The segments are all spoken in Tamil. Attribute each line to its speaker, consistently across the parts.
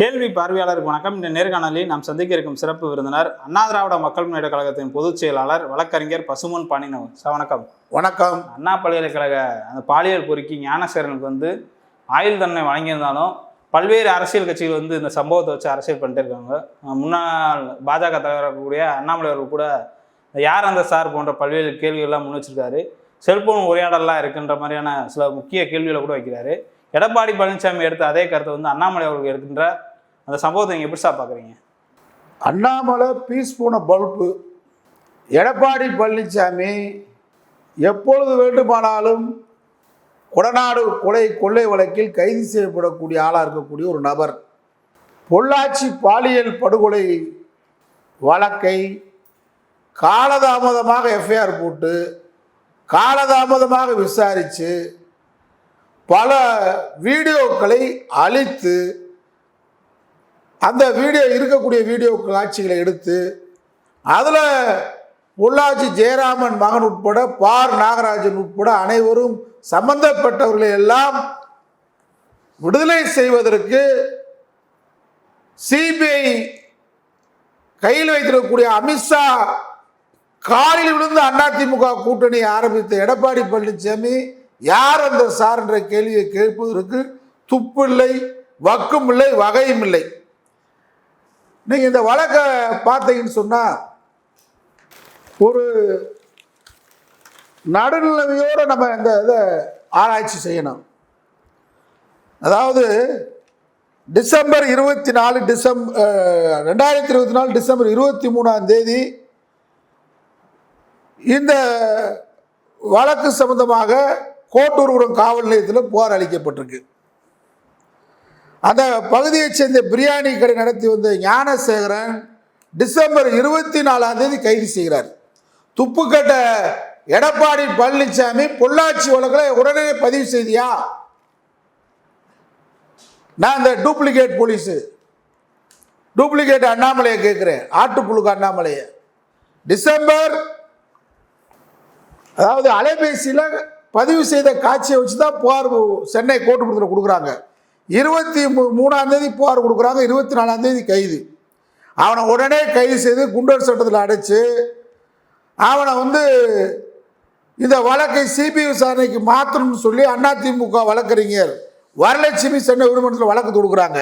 Speaker 1: கேள்வி பார்வையாளருக்கு வணக்கம். இந்த நேர்காணலில் நாம் சந்திக்க இருக்கும் சிறப்பு விருந்தினர் அண்ணா திராவிட மக்கள் முன்னேற்ற கழகத்தின் பொதுச் செயலாளர் வழக்கறிஞர் பசுமன் பாணினவ் சார் வணக்கம்.
Speaker 2: வணக்கம்.
Speaker 1: அண்ணா பல்கலைக்கழக அந்த பாலியல் பொறுக்கி ஞானசேரனுக்கு வந்து ஆயுள் தண்டனை வழங்கியிருந்தாலும் பல்வேறு அரசியல் கட்சிகள் வந்து இந்த சம்பவத்தை வச்சு அரசியல் பண்ணிட்டு இருக்காங்க. முன்னாள் பாஜக தலைவராக இருக்கக்கூடிய அண்ணாமலை அவர்கள் கூட யார் அந்த சார் போன்ற பல்வேறு கேள்விகள்லாம் முன் வச்சிருக்காரு. செல்போன் உரையாடலாம் இருக்குன்ற மாதிரியான சில முக்கிய கேள்விகளை கூட வைக்கிறாரு. எடப்பாடி பழனிசாமி எடுத்த அதே கருத்தை வந்து அண்ணாமலை அவர்கள் எடுக்கின்ற அந்த சம்பவத்தை நீங்கள் எப்படி பார்க்குறீங்க?
Speaker 2: அண்ணாமலை பீஸ் போன பல்பு எடப்பாடி பழனிசாமி எப்பொழுது வேண்டுமானாலும் கொடநாடு கொலை கொள்ளை வழக்கில் கைது செய்யப்படக்கூடிய ஆளாக இருக்கக்கூடிய ஒரு நபர். பொள்ளாச்சி பாலியல் படுகொலை வழக்கை காலதாமதமாக எஃப்ஐஆர் போட்டு காலதாமதமாக விசாரித்து பல வீடியோக்களை அழித்து அந்த வீடியோ இருக்கக்கூடிய வீடியோ காட்சிகளை எடுத்து அதில் பொள்ளாச்சி ஜெயராமன் மகன் உட்பட பார் நாகராஜன் உட்பட அனைவரும் சம்பந்தப்பட்டவர்களை எல்லாம் விடுதலை செய்வதற்கு சிபிஐ கையில் வைத்திருக்கக்கூடிய அமித்ஷா காலில் விழுந்து அதிமுக கூட்டணி ஆரம்பித்த எடப்பாடி பழனிசாமி யார் அந்த சார் என்ற கேள்வியை கேட்பதற்கு துப்பில்லை வக்கும் இல்லை வகையும் இல்லை நீங்கள் இந்த வழக்கை பார்த்தீங்கன்னு சொன்னால் ஒரு நடுநிலைமையோடு நம்ம இந்த இதை ஆராய்ச்சி செய்யணும். அதாவது டிசம்பர் இருபத்தி நாலு டிசம்பர் ரெண்டாயிரத்தி இருபத்தி நாலு டிசம்பர் இருபத்தி மூணாம் தேதி இந்த வழக்கு சம்பந்தமாக கோட்டூர்புரம் காவல் நிலையத்தில் புகார் அளிக்கப்பட்டிருக்கு. அந்த பகுதியைச் சேர்ந்த பிரியாணி கடை நடத்தி வந்த ஞானசேகரன் டிசம்பர் இருபத்தி நாலாம் தேதி கைது செய்கிறார். துப்புக்கட்ட எடப்பாடி பழனிசாமி பொள்ளாச்சி வழக்கில் உடனே பதிவு செய்தியா? நான் இந்த டூப்ளிகேட் போலீஸு. டூப்ளிகேட் அண்ணாமலையை கேட்குறேன். ஆட்டுப்புழுக்கு அண்ணாமலையை. டிசம்பர் அதாவது அலைபேசியில் பதிவு செய்த காட்சியை வச்சு தான் புகார் சென்னை கோட்டுப்புறத்தில் கொடுக்குறாங்க. இருபத்தி மூ மூணாம் தேதி புகார் கொடுக்குறாங்க இருபத்தி நாலாம் தேதி கைது. அவனை உடனே கைது செய்து குண்டர் சட்டத்தில் அடைச்சு அவனை வந்து இந்த வழக்கை சிபிஐ விசாரணைக்கு மாற்றணும்னு சொல்லி அதிமுக வழக்கறிஞர் வரலட்சுமி சென்னை உயர்மன்றத்தில் வழக்கு தொடுக்குறாங்க.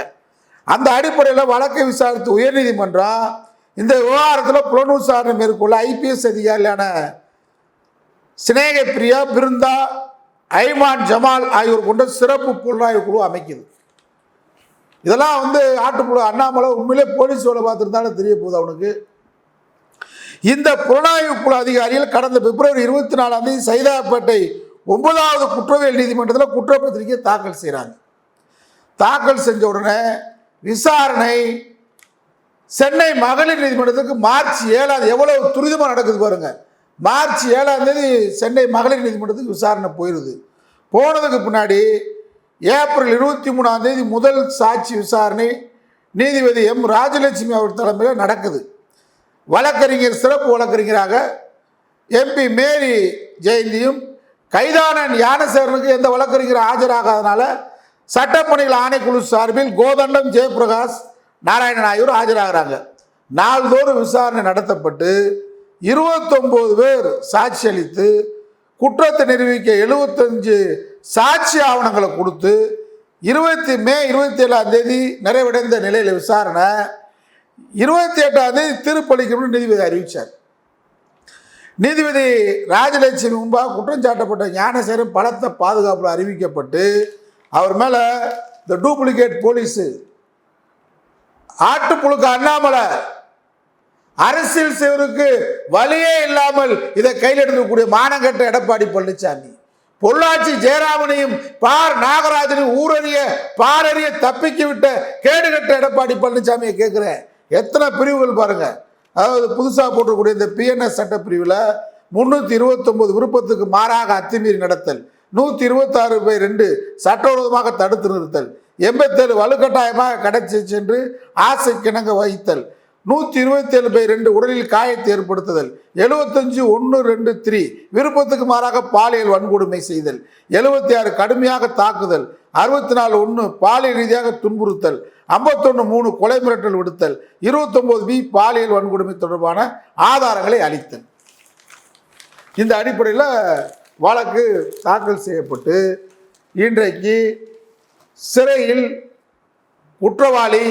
Speaker 2: அந்த அடிப்படையில் வழக்கை விசாரித்த உயர்நீதிமன்றம் இந்த விவகாரத்தில் புலன் விசாரணை மேற்கொள்ள ஐபிஎஸ் அதிகாரியான சினேக பிரியா பிருந்தா ஐமான் ஜமால் ஆகியோர் கொண்ட சிறப்பு புலனாய்வு குழு அமைக்குது. இதெல்லாம் வந்து ஆட்டுப்புழு அண்ணாமலை உண்மையிலே போலீஸ் வேலை பார்த்துருந்தாலும் தெரிய போகுது அவனுக்கு. இந்த புலனாய்வு குழு அதிகாரிகள் கடந்த பிப்ரவரி இருபத்தி நாலாம் தேதி சைதாப்பேட்டை ஒன்பதாவது குற்றவியல் நீதிமன்றத்தில் குற்றப்பத்திரிகை தாக்கல் செய்கிறாங்க தாக்கல் செஞ்ச உடனே விசாரணை சென்னை மகளிர் நீதிமன்றத்துக்கு மார்ச் ஏழாவது எவ்வளவு துரிதமாக நடக்குது பாருங்கள் மார்ச் ஏழாம் தேதி சென்னை மகளிர் நீதிமன்றத்துக்கு விசாரணை போயிடுது போனதுக்கு பின்னாடி ஏப்ரல் இருபத்தி மூணாம் தேதி முதல் சாட்சி விசாரணை நீதிபதி எம் ராஜலட்சுமி அவர் தலைமையில் நடக்குது. வழக்கறிஞர் சிறப்பு வழக்கறிஞராக எம்பி மேரி ஜெயந்தியும் கைதான ஞானசேகரனுக்கு எந்த வழக்கறிஞர் ஆஜராகாதனால சட்டப்பணிகள் ஆணைக்குழு சார்பில் கோதண்டம் ஜெயபிரகாஷ் நாராயணன் ஆகியோர் ஆஜராகிறாங்க. நாள்தோறும் விசாரணை நடத்தப்பட்டு இருபத்தொம்போது பேர் சாட்சி அளித்து குற்றத்தை நிரூபிக்க எழுபத்தஞ்சு சாட்சி ஆவணங்களை கொடுத்து இருபத்தி மே இருபத்தி ஏழாம் தேதி நிறைவடைந்த நிலையில் விசாரணை இருபத்தி எட்டாம் தேதி தீர்ப்பளிக்கணும்னு நீதிபதி அறிவித்தார் நீதிபதி ராஜலட்சுமி முன்பாக குற்றம் சாட்டப்பட்ட ஞானசேரன் பலத்த பாதுகாப்பில் அறிவிக்கப்பட்டு அவர் மேலே இந்த டூப்ளிகேட் போலீஸு ஆட்டுப்புழுக்க அண்ணாமலை அரசியல் செய்வதற்கு வழியே இல்லாமல் இதை கையில் எடுக்கக்கூடிய மானங்கட்ட எடப்பாடி பழனிசாமி. பொள்ளாச்சி ஜெயராமனையும் பார் நாகராஜனையும் ஊரறிய பாரறிய தப்பிக்க விட்ட கேடுகட்ட எடப்பாடி பழனிசாமியை கேட்குறேன். எத்தனை பிரிவுகள் பாருங்க. அதாவது புதுசாக போட்டிருக்கக்கூடிய இந்த பிஎன்எஸ் சட்ட பிரிவில் முந்நூற்றி இருபத்தொம்போது விருப்பத்துக்கு மாறாக அத்துமீறி நடத்தல் நூற்றி இருபத்தாறு பை ரெண்டு சட்டவிரோதமாக தடுத்து நிறுத்தல் எண்பத்தேழு வலுக்கட்டாயமாக கடத்தி சென்று ஆசைக்கிணங்க வகித்தல் நூற்றி இருபத்தேழு பை ரெண்டு உடலில் காயத்தை ஏற்படுத்துதல். எழுபத்தஞ்சு ஒன்று ரெண்டு த்ரீ. விருப்பத்துக்கு மாறாக பாலியல் வன்கொடுமை செய்தல். எழுபத்தி ஆறு கடுமையாக தாக்குதல். அறுபத்தி நாலு ஒன்று பாலியல் ரீதியாக துன்புறுத்தல். ஐம்பத்தொன்று மூணு கொலை மிரட்டல் விடுத்தல். இருபத்தொம்போது பி பாலியல் வன்கொடுமை தொடர்பான ஆதாரங்களை அளித்தல். இந்த அடிப்படையில் வழக்கு தாக்கல் செய்யப்பட்டு இன்றைக்கு சிறையில் குற்றவாளி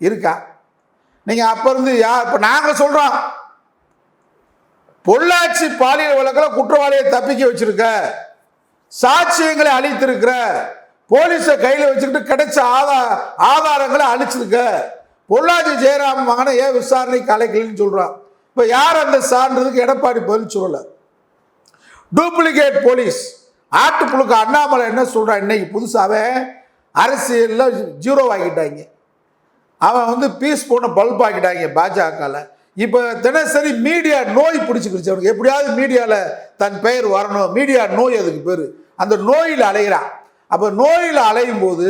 Speaker 2: இருக்கா? நீங்கள் அப்போ இருந்து யார் இப்போ நாங்கள் சொல்கிறோம் பொள்ளாச்சி பாலியல் வழக்கில் குற்றவாளியை தப்பிக்க வச்சிருக்க சாட்சியங்களை அழித்திருக்கிற போலீஸை கையில் வச்சுக்கிட்டு கிடைச்ச ஆதா ஆதாரங்களை அழிச்சிருக்க பொள்ளாச்சி ஜெயராம மகனை ஏன் விசாரணைக்கு அழைக்கலன்னு சொல்கிறான் இப்போ யார் அந்த சான்றதுக்கு எடப்பாடி பதில் சொல்லலை? Duplicate police. ஆட்டுப்புழுக்க அண்ணாமலை என்ன சொல்கிறான் இன்னைக்கு புதுசாகவே அரசியலில் ஜீரோ ஆக்கிட்டாங்க அவன் வந்து பீஸ் போன பல்ப் ஆக்கிட்டாங்க பாஜகவில் இப்போ தினசரி மீடியா நோய் பிடிச்சிக்கிடுச்சு அவனுக்கு எப்படியாவது மீடியாவில் தன் பெயர் வரணும். மீடியா நோய் அதுக்கு பேர். அந்த நோயில் அலைகிறான் அப்போ நோயில் அலையும் போது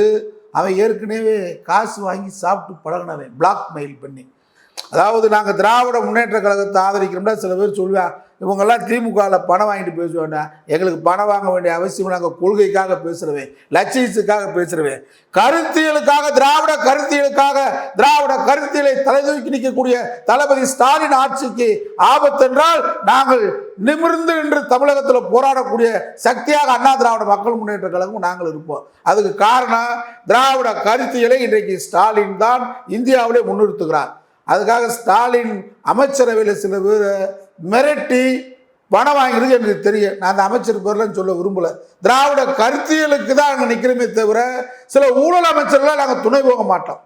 Speaker 2: அவன் ஏற்கனவே காசு வாங்கி சாப்பிட்டு பழகினவன். பிளாக் மெயில் பண்ணி. அதாவது நாங்கள் திராவிட முன்னேற்ற கழகத்தை ஆதரிக்கிறோம்னா சில பேர் சொல்லுவேன் இவங்கெல்லாம் திமுகவில் பணம் வாங்கிட்டு பேசுவேன்னா எங்களுக்கு பணம் வாங்க வேண்டிய அவசியம் நாங்கள் கொள்கைக்காக பேசுகிறவேன் லட்சியத்துக்காக பேசுகிறவேன் கருத்தியலுக்காக திராவிட கருத்தியலுக்காக திராவிட கருத்தியலை தலைதூக்கி நிற்கக்கூடிய தளபதி ஸ்டாலின் ஆட்சிக்கு ஆபத்தென்றால் நாங்கள் நிமிர்ந்து நின்று தமிழகத்தில் போராடக்கூடிய சக்தியாக அண்ணா திராவிட மக்கள் முன்னேற்ற கழகம் நாங்கள் இருப்போம். அதுக்கு காரணம் திராவிட கருத்தியலை இன்றைக்கு ஸ்டாலின் தான் இந்தியாவிலே முன்னிறுத்துகிறார். அதுக்காக ஸ்டாலின் அமைச்சரவையில் சில பேர் மிரட்டி பணம் வாங்கிறது எனக்கு தெரியும். நான் அந்த அமைச்சர் பேர்லன்னு சொல்ல விரும்பல. திராவிட கருத்தியலுக்கு தான் அங்கே நிற்கிறோமே தவிர சில ஊழல் அமைச்சர்களாக நாங்கள் துணை போக மாட்டோம்.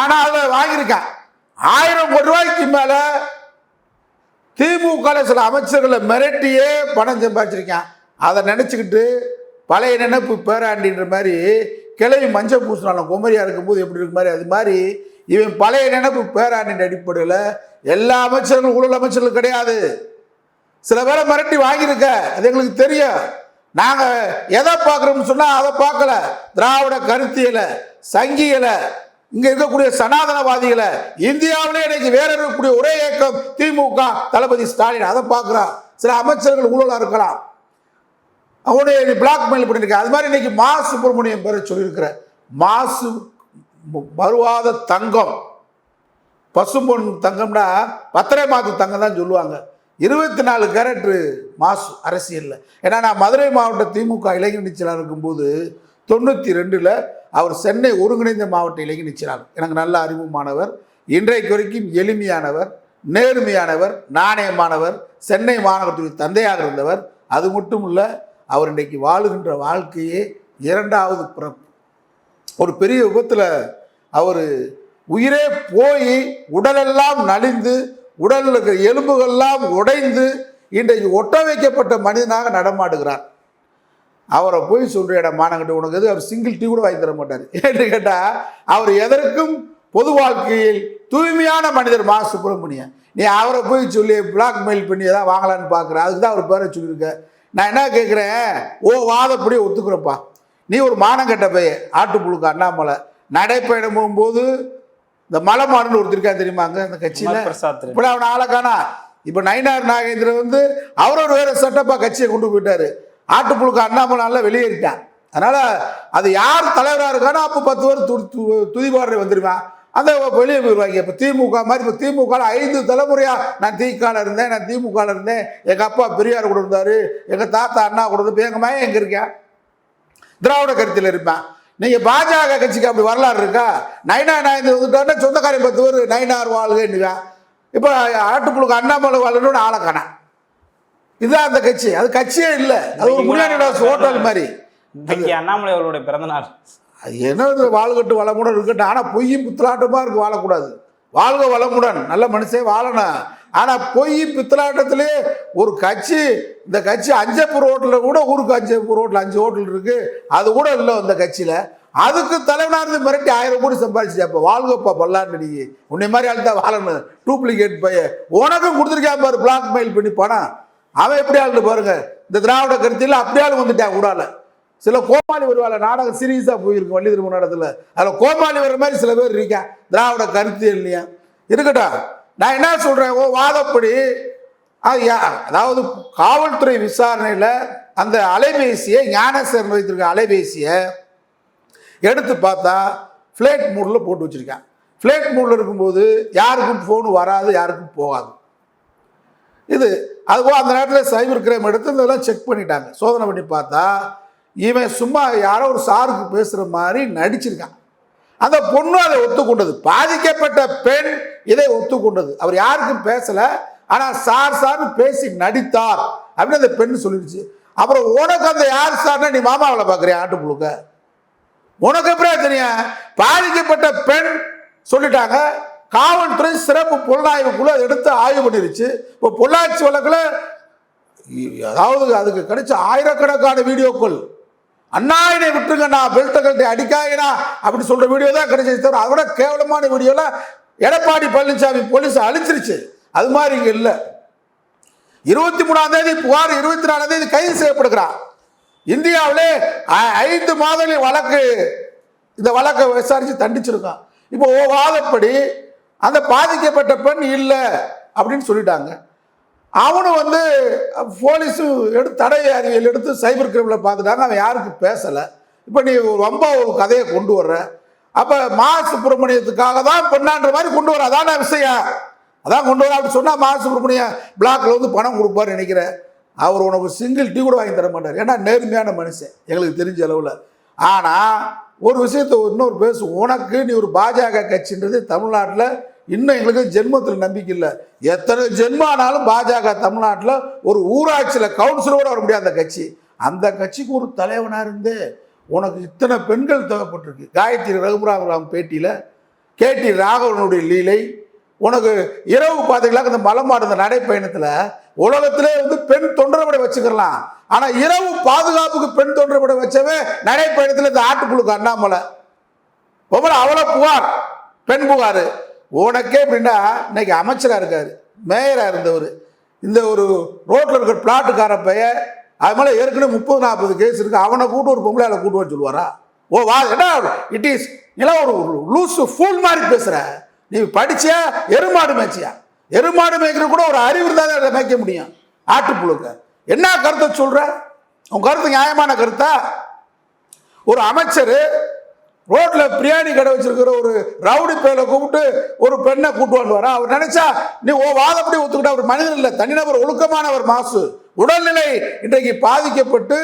Speaker 2: ஆனால் அதை வாங்கியிருக்கேன் ஆயிரம் கோடி ரூபாய்க்கு மேலே திமுக சில அமைச்சர்களை மிரட்டியே பணம் சம்பாதிச்சிருக்கேன். அதை நினச்சிக்கிட்டு பழைய நினைப்பு பேராண்டின்ற மாதிரி கிளவி மஞ்சள் பூசினாலும் குமரியாக இருக்கும்போது எப்படி இருக்கு மாதிரி அது மாதிரி இவன் பழைய நினைப்பு பேராணின் அடிப்படையில் எல்லா அமைச்சர்களும் ஊழல் அமைச்சர்களும் கிடையாது. சில பேரை மிரட்டி வாங்கியிருக்க அது எங்களுக்கு தெரியும். நாங்கள் எதை பார்க்குறோம்னு சொன்னால் அதை பார்க்கல. திராவிட கருத்தியலை சங்கியலை இங்கே இருக்கக்கூடிய சனாதனவாதிகளை இந்தியாவிலே இன்னைக்கு வேற இருக்கக்கூடிய ஒரே இயக்கம் திமுக தளபதி ஸ்டாலின் அதை பார்க்குறான். சில அமைச்சர்கள் ஊழலாக இருக்கலாம். அவனுடைய பிளாக்மெயில் பண்ணியிருக்கேன் அது மாதிரி இன்னைக்கு மா சுப்பிரமணியம் பேரை சொல்லியிருக்கிற மாசு வருவாத தங்கம். பசும்பொன் தங்கம்னா பத்திரை மாத்து தங்கம் தான் சொல்லுவாங்க. இருபத்தி நாலு கேரட்டு மாசு அரசியலில். ஏன்னா நான் மதுரை மாவட்ட திமுக இளைஞர் செயலாளர் இருக்கும்போது தொண்ணூற்றி ரெண்டில் அவர் சென்னை ஒருங்கிணைந்த மாவட்ட இளைஞர் செயலாளர் எனக்கு நல்ல அறிமுகமானவர் இன்றைக்கு வரைக்கும் எளிமையானவர் நேர்மையானவர் நாணயமானவர் சென்னை மாநகரத்துடைய தந்தையாக இருந்தவர். அது மட்டும் இல்லை அவர் இன்றைக்கு வாழுகின்ற வாழ்க்கையே இரண்டாவது பிறப்பு. ஒரு பெரிய விபத்தில் அவர் உயிரே போய் உடலெல்லாம் நலிந்து உடலில் இருக்கிற எலும்புகள்லாம் உடைந்து இன்றைக்கு ஒட்ட வைக்கப்பட்ட மனிதனாக நடமாடுகிறார். அவரை போய் சொல்கிற மானங்கிட்ட உனக்கு எது? அவர் சிங்கிள் டீ கூட வாங்கி தர மாட்டார். ஏன்னு கேட்டால் அவர் எதற்கும் பொது வாழ்க்கையில் தூய்மையான மனிதர் மா சுப்பிரமணியன். நீ அவரை போய் சொல்லி பிளாக்மெயில் பண்ணி எதாவது வாங்கலான்னு பார்க்குறேன் அதுக்கு தான் அவர் பேரை சொல்லியிருக்க. நான் என்ன கேட்குறேன் ஓ வாதப்படியே ஒத்துக்கிறப்பா. நீ ஒரு மானங்கட்ட பைய ஆட்டுப்புழுக்கு அண்ணாமலை நடைப்பயணம் போகும்போது இந்த மலை மாடுன்னு ஒருத்தர் இருக்கான் தெரியுமாங்க அந்த கட்சியில்?
Speaker 1: உமர் பிரசாத்
Speaker 2: இப்போ அவனை ஆளக்கானா இப்போ நயினார் நாகேந்திரன் வந்து அவர் ஒரு வேற செட்டப்பா கட்சியை கொண்டு போயிட்டாரு ஆட்டுப்புழுக்கு அண்ணாமலை நல்லா வெளியேறிட்டான். அதனால அது யார் தலைவராக இருக்கானோ அப்போ பத்து பேர் து து- துதிபாடுற வந்துருவான். அந்த வெளியே போயிடுவாங்க இப்போ திமுக மாதிரி இப்போ திமுக ஐந்து தலைமுறையா நான் திகால இருந்தேன் நான் திமுக ல இருந்தேன். எங்கள் அப்பா பெரியார் கூட இருந்தாரு எங்கள் தாத்தா அண்ணா கூட இருந்து எங்கள் மகன் எங்கே இருக்கேன் திராவிட கருத்தில் இருப்பேன் நீங்கள் பாஜக கட்சிக்கு அப்படி வரலாறு இருக்கா? நைனா நாயந்து வந்துட்டாருன்னா சொந்தக்காரன் பத்து பேர் நைனார் வாழ்கன்னுவேன் இப்போ ஆட்டுப்புழுக்கு அண்ணாமலை வாழ்ன்னு ஆளை காணேன் இதுதான் அந்த கட்சி. அது கட்சியே இல்லை. அது ஒரு முன்னாடி ஹோட்டல் மாதிரி.
Speaker 1: அண்ணாமலை அவர்களுடைய பிறந்த நாள்
Speaker 2: அது என்ன வாழ்கட்டு வளமுடன் இருக்கட்டும். ஆனால் பொய்யும் பித்தலாட்டமாக இருக்கு வாழக்கூடாது. வாழ்க வளமுடன். நல்ல மனுஷன் வாழணும். ஆனால் போய் பித்தலாட்டத்திலே ஒரு கட்சி இந்த கட்சி அஞ்சப்பூர் ரோட்டில் கூட ஊருக்கு அஞ்சப்பூர் ரோட்டில் அஞ்சு ஹோட்டல் இருக்குது அது கூட இல்லை இந்த கட்சியில். அதுக்கு தலைவனாக இருந்து மிரட்டி ஆயிரம் கோடி சம்பாதிச்சு அப்போ வாழ்கப்பா பல்லாண்டு நீ. உன்னை மாதிரி ஆள் தான் வாழணும். டூப்ளிகேட் பைய. உனக்கும் கொடுத்துருக்கா பாரு பிளாக் மெயில் பண்ணி பணம். அவன் எப்படி ஆளுன்னு பாருங்க. இந்த திராவிட கருத்தியில் அப்படியே ஆளு வந்துட்டான் கூடால சில கோமாளி வருவாள். நாடகம் சீரியஸாக போயிருக்கு வள்ளி திரும்ப நடத்துல அதில் கோமாளி வர்ற மாதிரி சில பேர் இருக்கேன் திராவிட கருத்து இல்லையா? இருக்கட்டும். நான் என்ன சொல்கிறேன் ஓ வாதப்படி. அதாவது காவல்துறை விசாரணையில் அந்த அலைபேசியை ஞானசேரன் வைத்திருக்க அலைபேசியை எடுத்து பார்த்தா ஃப்ளேட் மூடில் போட்டு வச்சுருக்கேன். ஃப்ளேட் மூடில் இருக்கும்போது யாருக்கும் ஃபோன் வராது யாருக்கும் போகாது. இது அதுபோல் அந்த நேரத்தில் சைபர் கிரைம் எடுத்து இதெல்லாம் செக் பண்ணிட்டாங்க. சோதனை பண்ணி பார்த்தா இவன் சும்மா யாரோ ஒரு சாருக்கு பேசுகிற மாதிரி நடிச்சிருக்கான். அந்த பொண்ணு அதை ஒத்துக்கொண்டது. பாதிக்கப்பட்ட பெண் இதை ஒத்துக்கொண்டது. அவர் யாருக்கும் பேசலை. ஆனால் சார் சார் பேசி நடித்தார் அப்படின்னு அந்த பெண் சொல்லிடுச்சு. அப்புறம் உனக்கு அந்த யார் சார்னா நீ மாமாவில் பார்க்குறியா ஆட்டுப்புழுக்க? உனக்கு எப்படியா தெரியும்? பாதிக்கப்பட்ட பெண் சொல்லிட்டாங்க. காவல்துறை சிறப்பு புலனாய்வு குழு எடுத்து ஆய்வு பண்ணிருச்சு. இப்போ பொள்ளாச்சி வழக்கில் அதாவது அதுக்கு கிடைச்ச ஆயிரக்கணக்கான வீடியோக்கள். அண்ணாயினை விட்டுருங்கண்ணா பெல்ட்டை கழட்டி அடிக்காயினா அப்படின்னு சொல்ற வீடியோ தான் கிடைச்சது தவிர அதை விட கேவலமான வீடியோலாம் எடப்பாடி பழனிசாமி போலீஸ் அழிச்சிருச்சு அது மாதிரி இங்கே இல்லை. இருபத்தி மூணாம் தேதி புகார் இருபத்தி நாலாம் தேதி கைது செய்யப்படுகிறான் இந்தியாவிலே ஐந்து மாதங்களில் வழக்கு இந்த வழக்கை விசாரித்து தண்டிச்சிருக்கான். இப்போ ஓ வாதப்படி அந்த பாதிக்கப்பட்ட பெண் இல்லை அப்படின்னு சொல்லிட்டாங்க. அவனும் வந்து போலீஸும் எடுத்து தடை அறிவியல் எடுத்து சைபர் கிரைமில் பார்த்துட்டாங்க. அவன் யாருக்கும் பேசலை. இப்போ நீ ரொம்ப ஒரு கதையை கொண்டு வர்ற. அப்போ மா சுப்பிரமணியத்துக்காக தான் பொண்ணான்ற மாதிரி கொண்டு வர அதான விஷயம்? அதான் கொண்டு வர அப்படி சொன்னால் மா சுப்பிரமணியம் பிளாக்ல வந்து பணம் கொடுப்பாரு நினைக்கிறேன். அவர் உனக்கு சிங்கிள் டீ கூட வாங்கி தர மாட்டார். ஏன்னா நேர்மையான மனுஷன் எங்களுக்கு தெரிஞ்ச அளவில். ஆனால் ஒரு விஷயத்த இன்னொரு பேசு உனக்கு நீ ஒரு பாஜக கட்சின்றது தமிழ்நாட்டில் இன்னும் எங்களுக்கு ஜென்மத்தில் நம்பிக்கை இல்லை. எத்தனை ஜென்மானாலும் பாஜக தமிழ்நாட்டில் ஒரு ஊராட்சியில் கவுன்சிலரோட வர முடியாது அந்த கட்சி. அந்த கட்சிக்கு ஒரு தலைவனாக இருந்து உனக்கு இத்தனை பெண்கள் தேவைப்பட்டிருக்கு. காயத்ரி ரகுராமராம் பேட்டியில் கேடி ராகவனுடைய லீலை உனக்கு இரவு பார்த்தீங்களா இந்த மலமாடு இந்த நடைப்பயணத்தில் உலகத்திலே வந்து பெண் தொண்டரப்படை வச்சுக்கலாம் ஆனால் இரவு பாதுகாப்புக்கு பெண் தொண்டரப்படை வச்சவே நடைப்பயணத்தில் இந்த ஆட்டுப்புழுக்கு அண்ணாமலை. ஒவ்வொரு அவ்வளோ புகார் பெண் புகார். உனக்கே அப்படின்னா இன்னைக்கு அமைச்சராக இருக்கார் மேயராக இருந்தவர். இந்த ஒரு ரோட்டில் இருக்கிற பிளாட்டுக்கார பையன் அது மேலே ஏற்கனவே முப்பது நாற்பது கேஸ் இருக்கு. அவனை கூட்டு ஒரு பொம்பளையால கூட்டுவான்னு சொல்லுவாரா? ஓ வா என்ன? இட் இஸ் இதெல்லாம் ஒரு லூசு ஃபூல் மாதிரி பேசுகிற நீ படிச்சியா? எருமாடு மேய்ச்சியா? எருமாடு மேய்க்கிற கூட ஒரு அறிவு இருந்தால் தான் மேய்க்க முடியும். ஆட்டுப்புழுக்க என்ன கருத்தை சொல்கிற உன் கருத்து நியாயமான கருத்தா? ஒரு அமைச்சர் பிரியாணி கடை வச்சிருக்கிற ஒரு ரவுடி பேரை கூப்பிட்டு ஒரு பெண்ணை கூட்டு வரா. அவர் நினைச்சா நீ ஓ வாதப்படி ஒத்துக்கிட்ட அவர் மனிதன் இல்லை தனிநபர் ஒழுக்கமானவர் மாசு. உடல்நிலை இன்றைக்கு பாதிக்கப்பட்டு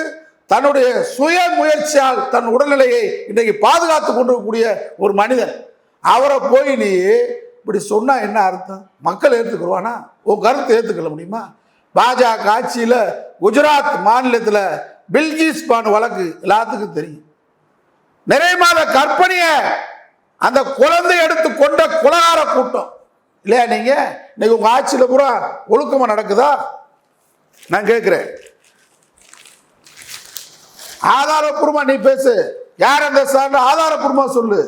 Speaker 2: தன்னுடைய சுய முயற்சியால் தன் உடல்நிலையை இன்றைக்கு பாதுகாத்து கொண்டிருக்கக்கூடிய ஒரு மனிதன். அவரை போய் நீ இப்படி சொன்னால் என்ன அர்த்தம்? மக்கள் ஏற்றுக்குருவானா உன் கருத்தை ஏற்றுக்கொள்ள முடியுமா? பாஜக ஆட்சியில் குஜராத் மாநிலத்தில் பில்கிஸ் பான் வழக்கு எல்லாத்துக்கும் தெரியும். நிறைய மாத கற்பனைய அந்த குழந்தை எடுத்து கொண்ட குலகார கூட்டம். இல்லையா நீங்க? இன்னைக்கு உங்க ஆட்சியில் பூரா ஒழுக்கமா நடக்குதா? நான் கேட்கிறேன் ஆதாரப்பூர்வமா நீ பேசு. யார் அந்த சார் ஆதாரப்பூர்வமா சொல்லு.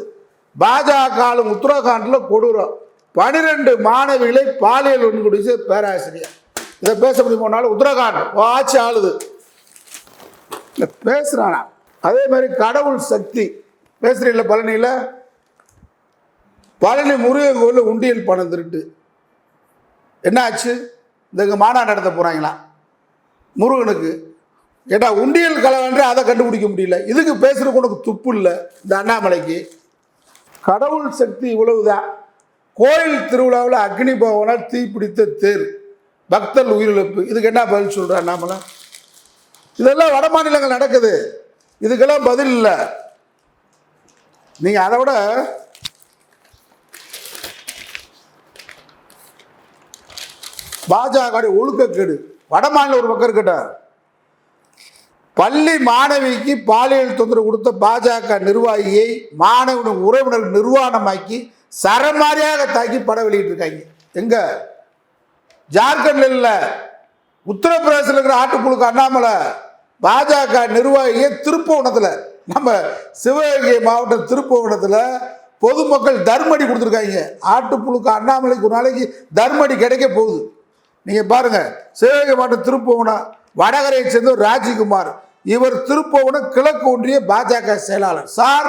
Speaker 2: பாஜக ஆளும் உத்தரகாண்ட்ல கொடூரம். பனிரெண்டு மாணவிகளை பாலியல் வன்கொடுமை பேராசிரியர். இதை பேச முடியுமோனாலும் உத்தரகாண்ட் ஆட்சி ஆளுது. இல்லை பேசுறானா? அதே மாதிரி கடவுள் சக்தி. பேசுறீங்கள பழனியில்? பழனி முருகன் கோவில் உண்டியல் பணம் திருட்டு. என்ன ஆச்சு இந்த மாநாடு நடத்த போகிறாங்களாம் முருகனுக்கு. ஏட்டா உண்டியல் கலவன்று அதை கண்டுபிடிக்க முடியல. இதுக்கு பேசுறதுக்கு உனக்கு துப்பு இல்லை இந்த அண்ணாமலைக்கு. கடவுள் சக்தி இவ்வளவுதான். கோயில் திருவிழாவில் அக்னி பவனால் தீப்பிடித்த தேர். பக்தர் உயிரிழப்பு. இதுக்கு என்ன பதில் சொல்ற அண்ணாமலை? இதெல்லாம் வட மாநிலங்கள் நடக்குது. இதுக்கெல்லாம் பதில் இல்லை. நீங்கள் அதை விட பாஜக ஒழுக்கக்கேடு. வட மாநில ஒரு பக்கம் இருக்கட்ட பள்ளி மாணவிக்கு பாலியல் தொந்தரவு கொடுத்த பாஜக நிர்வாகியை மாணவன் உறவினர் நிர்வாணமாக்கி சரமாரியாக தாக்கி படம் வெளியிட்டிருக்காங்க. எங்க? ஜார்க்கண்ட்ல இல்லை. உத்தரப்பிரதேசத்தில் இருக்கிற ஆட்டுக்குழுக்கு அண்ணாமலை. பாஜக நிர்வாகியை திருப்புவனத்தில் நம்ம சிவகங்கை மாவட்டம் திருப்புவனத்தில் பொதுமக்கள் தர்மடி கொடுத்துருக்காங்க. ஆட்டுப்புழுக்கு அண்ணாமலைக்கு ஒரு நாளைக்கு தர்மடி கிடைக்க போகுது. நீங்கள் பாருங்கள் சிவகங்கை மாவட்டம் திருப்புவனம் வடகரையை சேர்ந்த ஒரு ராஜ்குமார். இவர் திருப்புவனம் கிழக்கு ஒன்றிய பாஜக செயலாளர். சார்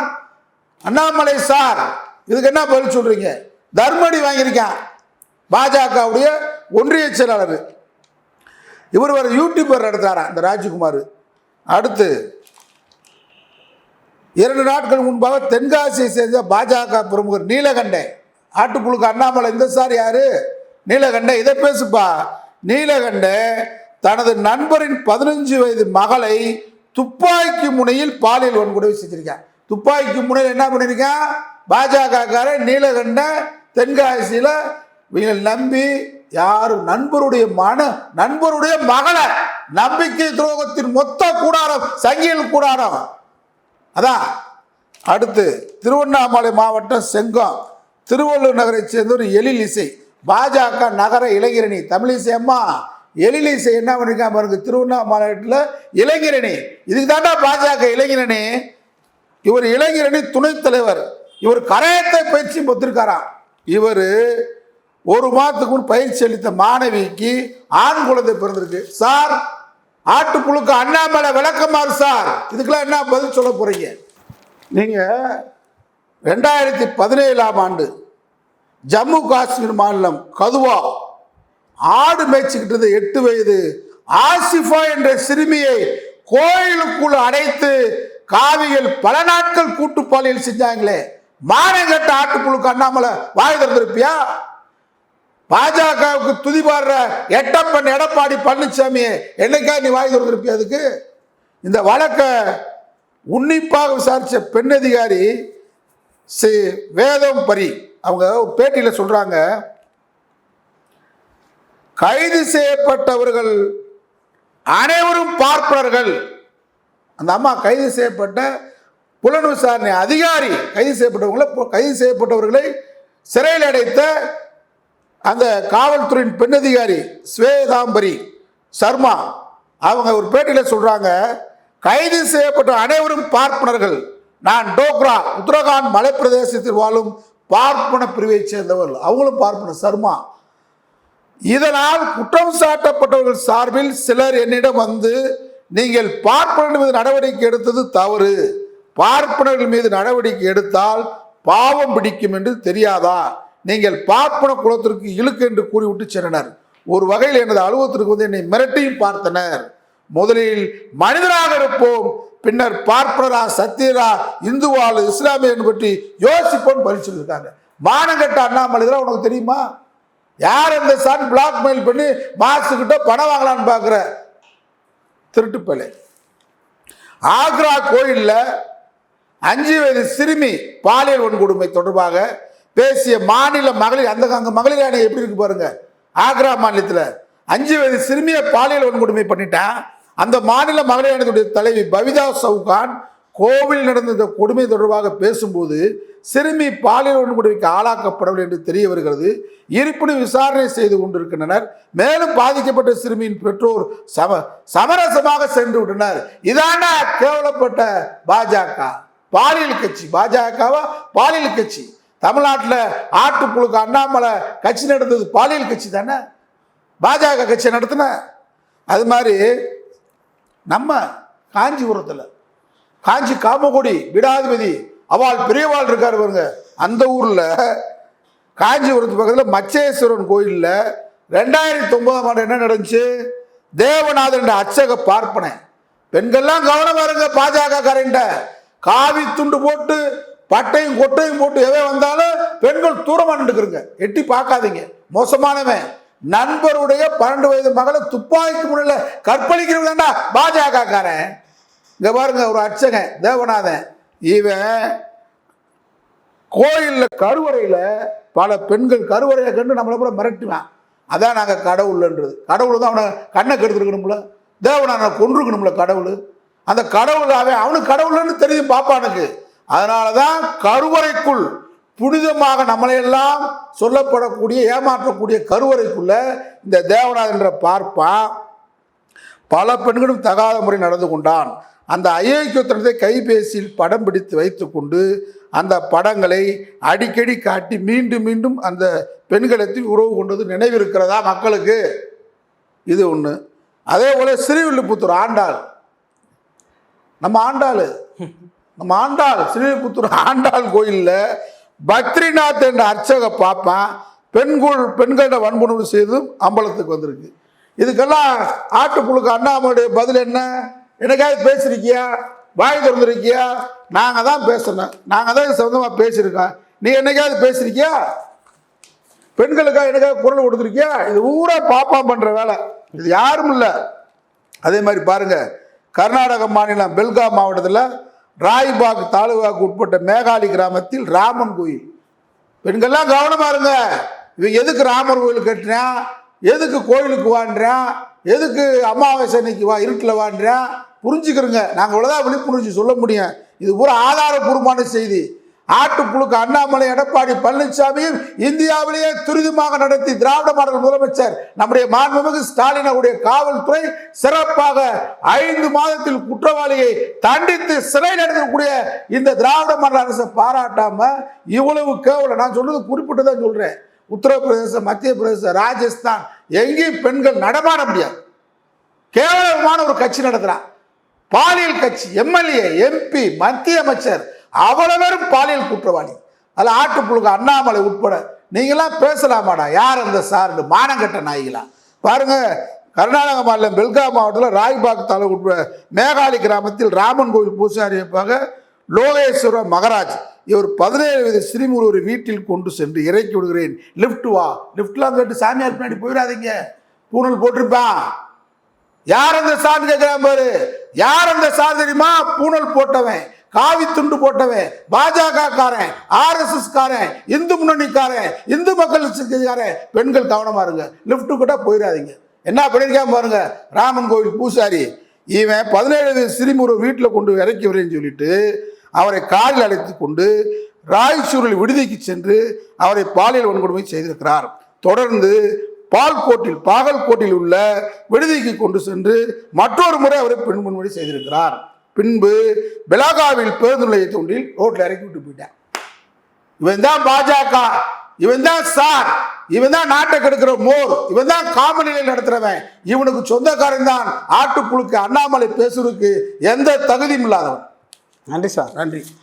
Speaker 2: அண்ணாமலை சார் இதுக்கு என்ன பதில் சொல்கிறீங்க தர்மடி வாங்கியிருக்கான் பாஜகவுடைய ஒன்றிய செயலாளர். இவர் ஒரு யூடியூபர் நடத்துகிறாரா இந்த ராஜ்குமார். அடுத்து இரண்டு நாட்கள் முன்பாக தென்காசியை சேர்ந்த பாஜக பிரமுகர் நீலகண்டை. ஆட்டுப்புழுக்கு அண்ணாமலை இந்த சார் யாரு? நீலகண்டை இதை பேசுப்பா. நீலகண்டை தனது நண்பரின் பதினஞ்சு வயது மகளை துப்பாக்கி முனையில் பாலியல் வன்கொடுமை செஞ்சிருக்கான். துப்பாக்கி முனையில் என்ன பண்ணியிருக்கான் பாஜகக்கார நீலகண்ட தென்காசியில் இவங்களை நம்பி யாரும் நண்பருடைய மன நண்பருடைய மகளை நம்பிக்கை துரோகத்தின் மொத்த கூடாரம் சங்கியல் கூடாரம். அதான் அடுத்து திருவண்ணாமலை மாவட்டம் செங்கம். திருவள்ளூர் நகரை சேர்ந்த ஒரு எழில் இசை. பாஜக நகர இளைஞரணி. தமிழிசை அம்மா எழில் இசை என்ன பண்ணிருக்கான் பாருங்க திருவண்ணாமலையில் இளைஞரணி. இதுக்கு தாண்டா பாஜக இளைஞரணி. இவர் இளைஞரணி துணைத் தலைவர். இவர் கரையத்தை பயிற்சி பெற்றிருக்காராம். இவர் ஒரு மாதத்துக்கு முன் பயிற்சி அளித்த மாணவிக்கு ஆண் குழந்தை பிறந்திருக்கு. சார் ஆட்டுப்புழுக்கு அண்ணாமலை விளக்கமாறு சார். இதுக்கெல்லாம் என்ன பதில் சொல்ல போறீங்க? நீங்க ரெண்டாயிரத்தி பதினேழாம் ஆண்டு ஜம்மு காஷ்மீர் மாநிலம் கதுவா ஆடு மேய்ச்சிக்கிட்டு எட்டு வயது ஆசிஃபா என்ற சிறுமியை கோயிலுக்குள் அடைத்து காவிகள் பல நாட்கள் கூட்டு செஞ்சாங்களே. மானங்கட்ட ஆட்டுப்புழுக்கு அண்ணாமலை வாய் திறந்திருப்பியா? பாஜகவுக்கு துதிபாடுற எட்டப்பன் எடப்பாடி பழனிசாமி என்னைக்கா நீ வாய் திறந்திருப்பியா அதுக்கு? இந்த வழக்கை உன்னிப்பாக விசாரித்த பெண் அதிகாரி சி வேதம் பரி அவங்க ஒரு பேட்டியில் சொல்கிறாங்க கைது செய்யப்பட்டவர்கள் அனைவரும் பார்ப்பனர்கள். அந்த அம்மா கைது செய்யப்பட்ட புலன் விசாரணை அதிகாரி கைது செய்யப்பட்டவங்களை கைது செய்யப்பட்டவர்களை சிறையில் அடைத்த அந்த காவல்துறையின் பெண் அதிகாரி ஸ்வேதாம்பரி சர்மா அவங்க ஒரு பேட்டியில் சொல்கிறாங்க கைது செய்யப்பட்ட அனைவரும் பார்ப்பனர்கள். நான் டோக்ரா உத்தரகாண்ட் மலைப்பிரதேசத்தில் வாழும் பார்ப்பன பிரிவைச் சேர்ந்தவர்கள். அவங்களும் பார்ப்பனர் சர்மா. இதனால் குற்றம் சாட்டப்பட்டவர்கள் சார்பில் சிலர் என்னிடம் வந்து நீங்கள் பார்ப்பனர் மீது நடவடிக்கை எடுத்தது தவறு. பார்ப்பனர்கள் மீது நடவடிக்கை எடுத்தால் பாவம் பிடிக்கும் என்று தெரியாதா? நீங்கள் பார்ப்பன குலத்திற்கு இழுக்கு என்று கூறிவிட்டு சென்றனர். ஒரு வகையில் எனது அலுவலகத்திற்கு வந்து என்னை மிரட்டியும் பார்த்தனர். முதலில் மனிதராக இருப்போம் பின்னர் பார்ப்பனரா சத்தியரா இந்துவால் இஸ்லாமியன் பற்றி யோசிப்போம் பதில் சொல்லியிருக்காங்க. மானங்கட்ட அண்ணாமலை உனக்கு தெரியுமா? யார் இந்த சன் பிளாக்மெயில் பண்ணி மாசுக்கிட்ட பணம் வாங்கலான்னு பார்க்குற? திருட்டு ஆக்ரா கோயிலில் அஞ்சு வயது சிறுமி பாலியல் வன்கொடுமை தொடர்பாக பேசிய மாநில மகளிர் அந்த அங்கே மகளிர் ஆணையம் எப்படி இருக்கு பாருங்க? ஆக்ரா மாநிலத்தில். அஞ்சு வயது சிறுமியை பாலியல் வன்கொடுமை பண்ணிட்டான். அந்த மாநில மகளிர் ஆணையத்துடைய தலைவி பவிதா சவுகான் கோவில் நடந்த இந்த கொடுமை தொடர்பாக பேசும்போது சிறுமி பாலியல் வன்கொடுமைக்கு ஆளாக்கப்படவில்லை என்று தெரிய வருகிறது. இருப்பினும் விசாரணை செய்து கொண்டிருக்கின்றனர். மேலும் பாதிக்கப்பட்ட சிறுமியின் பெற்றோர் சம சமரசமாக சென்று விட்டனர். இதாண்டா கேவலப்பட்ட பாஜக. பாலியல் கட்சி. பாஜகவா? பாலியல் கட்சி. தமிழ்நாட்டில் ஆட்டுப்புழுக்கு அண்ணாமலை கட்சி நடந்தது பாலியல் கட்சி தானே? பாஜக கட்சி நடத்தின. அது மாதிரி நம்ம காஞ்சிபுரத்தில் காஞ்சி காமகோடி விடாதிபதி அவள் பெரியவாள் இருக்கார் பாருங்க அந்த ஊரில் காஞ்சிபுரத்து பக்கத்தில் மச்சேஸ்வரன் கோயிலில் ரெண்டாயிரத்தி ஒன்பதாம் ஆண்டு என்ன நடந்துச்சு? தேவநாதன் அச்சக பார்ப்பனை. பெண்கள்லாம் கவனம் இருங்க பாஜக காரண்ட காவி துண்டு போட்டு பட்டையும் கொட்டையும் போட்டு எவை வந்தாலும் பெண்கள் தூரமா நின்றுக்குறங்க எட்டி பார்க்காதீங்க. மோசமானவன். நண்பருடைய பன்னெண்டு வயது மகளை துப்பாக்கி முன்னில் கற்பழிக்கிறவங்க பாஜக காரன் பாருங்க ஒரு அர்ச்சகன் தேவநாதன். இவன் கோயிலில் கருவறையில் பல பெண்கள் கருவறையை கண்டு நம்மளை கூட மிரட்டுவான். அதான் நாங்கள் கடவுள்ன்றது. கடவுள் தான் அவனை கண்ணை கெடுத்துருக்கணும்ல. தேவனான கொன்றுக்கணும்ல கடவுள். அந்த கடவுள் அவன் அவனுக்கு கடவுள்னு தெரியும் பாப்பானுக்கு. அதனால தான் கருவறைக்குள் புனிதமாக நம்மளையெல்லாம் சொல்லப்படக்கூடிய ஏமாற்றக்கூடிய கருவறைக்குள்ள இந்த தேவநாதன் என்ற பார்ப்பான் பல பெண்களும் தகாத முறை நடந்து கொண்டான். அந்த அயோக்கியத்தனத்தை கைபேசியில் படம் பிடித்து வைத்துக்கொண்டு அந்த படங்களை அடிக்கடி காட்டி மீண்டும் மீண்டும் அந்த பெண்களத்தில் உறவு கொண்டது நினைவிருக்கிறதா மக்களுக்கு? இது ஒன்று அதே போல் ஸ்ரீவில்லிபுத்தூர் ஆண்டாள். நம்ம ஆண்டாள். நம்ம ஆண்டாள் ஸ்ரீவில்லிபுத்தூர் ஆண்டாள் கோயிலில் பத்ரிநாத் என்ற அர்ச்சக பார்ப்பேன். பெண்கள் பெண்களிட வன்புணர்வு செய்தும் அம்பலத்துக்கு வந்திருக்கு. இதுக்கெல்லாம் ஆட்டுப்புழுக்கு அண்ணாமலையுடைய பதில் என்ன? என்னைக்காவது பேசியிருக்கியா? வாய் திறந்துருக்கியா? நாங்கள் தான் பேசணும். நாங்கள் தான் இது சொந்தமாக பேசியிருக்கோம். நீ என்னைக்காவது பேசியிருக்கியா? பெண்களுக்காக எனக்காக குரல் கொடுத்துருக்கியா? இது ஊரா பாப்பா பண்ணுற வேலை. இது யாரும் இல்லை. அதே மாதிரி பாருங்க கர்நாடக மாநிலம் பெல்காம் மாவட்டத்தில் ராய்பாக் தாலுகாவுக்கு உட்பட்ட மேகாலி கிராமத்தில் ராமன் கோயில். பெண்கள்லாம் கவனமா இருங்க. இவன் எதுக்கு ராமர் கோயில் கட்டுறான் எதுக்கு கோயிலுக்கு வாண்டுறான் எதுக்கு அமாவாசை அன்னைக்கு வா இருட்டில் வாண்டுறான் புரிஞ்சுக்கிறோங்க நாங்கள் இவ்வளோதான் விழிப்புணர்ச்சி சொல்ல முடியும். இது பூரா ஆதாரபூர்வமான செய்தி. ஆட்டுப்புழுக்கு அண்ணாமலை எடப்பாடி பழனிசாமியும் இந்தியாவிலேயே துரிதமாக நடத்தி திராவிட மாடல் முதலமைச்சர் நம்முடைய மாண்புமிகு ஸ்டாலின் அவருடைய காவல்துறை சிறப்பாக ஐந்து மாதத்தில் குற்றவாளியை தண்டித்து சிறையில் எடுக்கக்கூடிய இந்த திராவிட மாடல் அரசை பாராட்டாம இவ்வளவு கேவலம். நான் சொல்றது குறிப்பிட்டு தான் சொல்றேன். உத்தரப்பிரதேசம் மத்திய பிரதேசம் ராஜஸ்தான் எங்கேயும் பெண்கள் நடமாட முடியாது. கேவலமான ஒரு கட்சி நடத்துறான் பாலியல் கட்சி எம்எல்ஏ எம்பி மத்திய அமைச்சர் அவ்வளவரும் பேரும் பாலியல் குற்றவாளி. அதில் ஆட்டுப்புழுக்கு அண்ணாமலை உட்பட நீங்களாம் பேசலாமாடா? யார் அந்த சார் மானங்கட்ட நாய்களா? பாருங்க கர்நாடக மாநிலம் பெல்காம் மாவட்டத்தில் ராய்பாக் தாலுக்கு உட்பட மேகாலி கிராமத்தில் ராமன் கோவில் பூசாரியப்பாக லோகேஸ்வர மகராஜ் இவர் பதினேழு வயது சிறுமி ஒரு வீட்டில் கொண்டு சென்று இறக்கி விடுகிறேன். லிஃப்ட் வா. லிஃப்ட்லாம் கேட்டு சாமியார் பின்னாடி போயிடாதீங்க. பூணல் போட்டிருப்பான். யார் அந்த சார் கேட்கிறான் பாரு? யார் அந்த சார் தெரியுமா? பூணல் போட்டவன். காவி துண்டு போட்டவன் பாஜக காரன் ஆர்எஸ்எஸ் காரன் இந்து முன்னணிக்காரன் இந்து மக்கள் காரன் பெண்கள் கவனமா இருங்க. லிஃப்ட் கூட போயிடாதீங்க. என்ன பண்ணியிருக்கான் பாருங்க ராமன் கோவில் பூசாரி. இவன் பதினேழு வயது சிறுமி ஒரு வீட்டில் கொண்டு இறக்கி வரேன்னு சொல்லிட்டு அவரை காலில் அழைத்து கொண்டு ராய்ச்சூரில் விடுதிக்கு சென்று அவரை பாலியல் வன்கொடுமை செய்திருக்கிறார். தொடர்ந்து பால்கோட்டில் பாகல்கோட்டில் உள்ள விடுதிக்கு கொண்டு சென்று மற்றொரு முறை அவரை பெண் செய்திருக்கிறார். பின்பு பெலாகாவில் பேருந்து நிலையத்தை ஒன்றில் ரோட்ல இறக்கி விட்டு போயிட்டான். இவன் தான் பாஜக இவன் தான் சார் இவன் தான் நாட்டை கெடுக்கிற மோர் இவன் தான் காமநிலையில் நடத்துறவன். இவனுக்கு சொந்தக்காரன் தான் ஆட்டுப்புழுக்கு அண்ணாமலை பேசுறதுக்கு எந்த தகுதியும் இல்லாதவன்.
Speaker 1: நன்றி சார்.
Speaker 2: நன்றி.